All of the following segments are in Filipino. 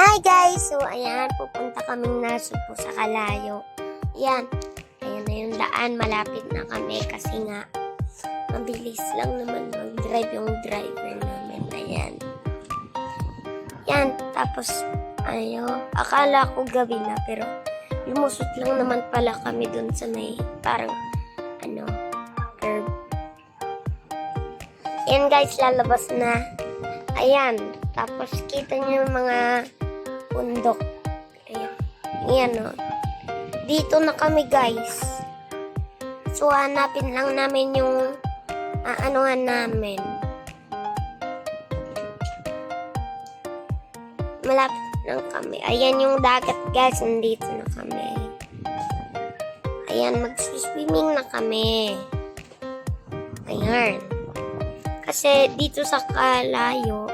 Hi guys! So ayan, pupunta kaming nasa po sa Kalayo. Ayan, ayan na yung daan. Malapit na kami kasi nga mabilis lang naman mag-drive yung driver namin. Ayan. Yan, tapos ayo, akala ko gabi na pero lumusot lang naman pala kami dun sa may parang ano, curb. Yan guys, lalabas na. Ayan, tapos kita niyo yung mga bundok. Ayan. Ayan o. Dito na kami guys. So, hanapin lang namin yung aanuhan namin. Malapit lang kami. Ayan yung dagat guys. Nandito na kami. Ayan, mag-swimming na kami. Ayan. Kasi dito sa Kalayo,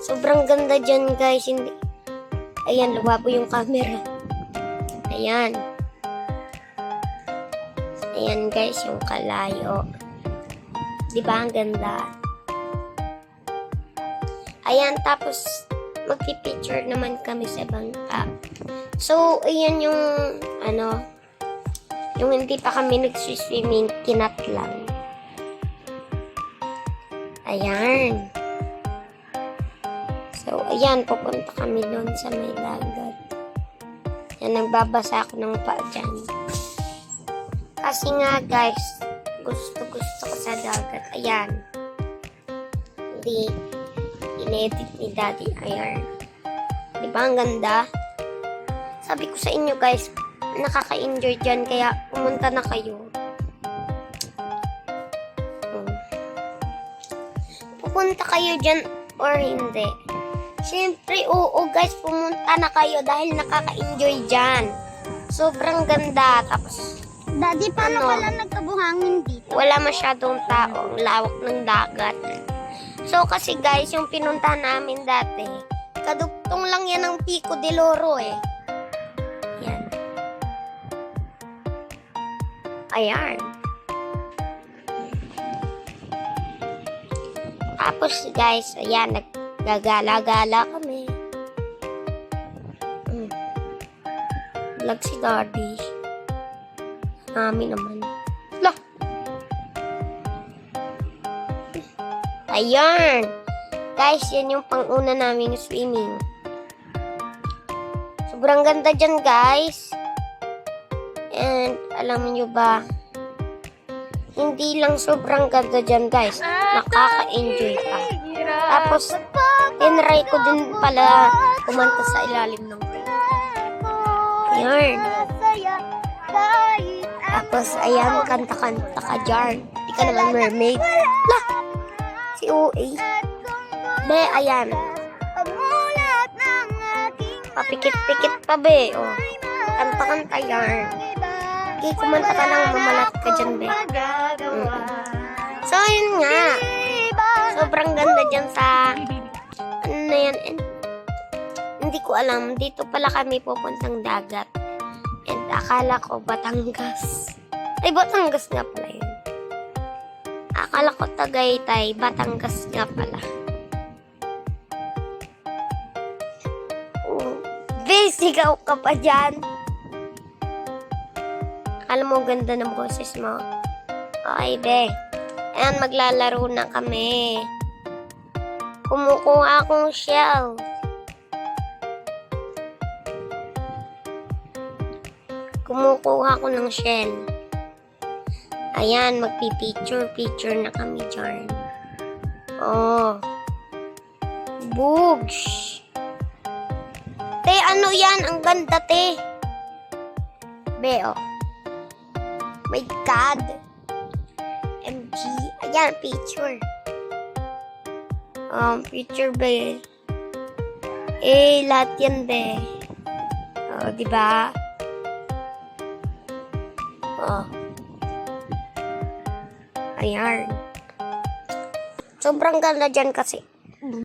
sobrang ganda dyan guys. Hindi, Ayan, lumabo yung camera. Ayan. Ayan guys, yung kalayo. Di ba ang ganda? Ayan, tapos magpipicture naman kami sa bangka. So, ayan yung, ano, yung hindi pa kami nagsiswimming, kinat lang. Ayan. So, ayan, pupunta kami doon sa may dagat. Yan, nagbabasa ako ng paa dyan. Kasi nga, guys, gusto-gusto ko sa dagat. Ayan. Hindi, inedit ni Daddy Ayan. Di ba, ang ganda? Sabi ko sa inyo, guys, nakaka-enjoy dyan, kaya pumunta na kayo. Hmm. Pupunta kayo dyan or hindi. Siyempre, oo guys, pumunta na kayo dahil nakaka-enjoy dyan. Sobrang ganda. Tapos, Daddy, paano Ano? pala nagkabuhangin dito? wala masyadong tao. Ang lawak ng dagat. So, kasi guys, yung pinunta namin dati, kadugtong lang yan ng Pico de Loro eh. Yan. Ayan. Tapos guys, ayan, naggagala-gala kami. Mm. Vlog si Daddy. Mami naman. Lah! Ayan! Guys, yan yung pang-una naming swimming. Sobrang ganda dyan, guys. And, alam niyo ba, hindi lang sobrang ganda dyan, guys. Nakaka-enjoy pa. Tapos, tinry ko din pala kumanta sa ilalim ng Ayan. Tapos, ayan, kanta-kanta ka dyan. Hindi ka naman mermaid. Lah! Si OA. Be, ayan. Papikit-pikit pa, be. O, kanta-kanta yan. Hindi, kumanta ka lang, mamalat ka dyan, be. Ko alam. Dito pala kami pupuntang dagat. And akala ko Batangas. Ay, Batangas nga pala yun. Akala ko Tagaytay, Batangas nga pala. Oh, sigaw ka pa dyan. Akala mo ganda ng boses mo. Okay, be. Ayan, maglalaro na kami. Kumukuha akong shell. Kumukuha ko ng shell. Ayan, magpipicture-picture na kami dyan. Oh. Bugs. Te, ano yan? Ang ganda, te. Be, oh. My God. MG. Ayan, picture. Um, picture, be. Eh, lahat yan, be. Oh, di ba? Oh. Ayan. Sobrang ganda dyan kasi.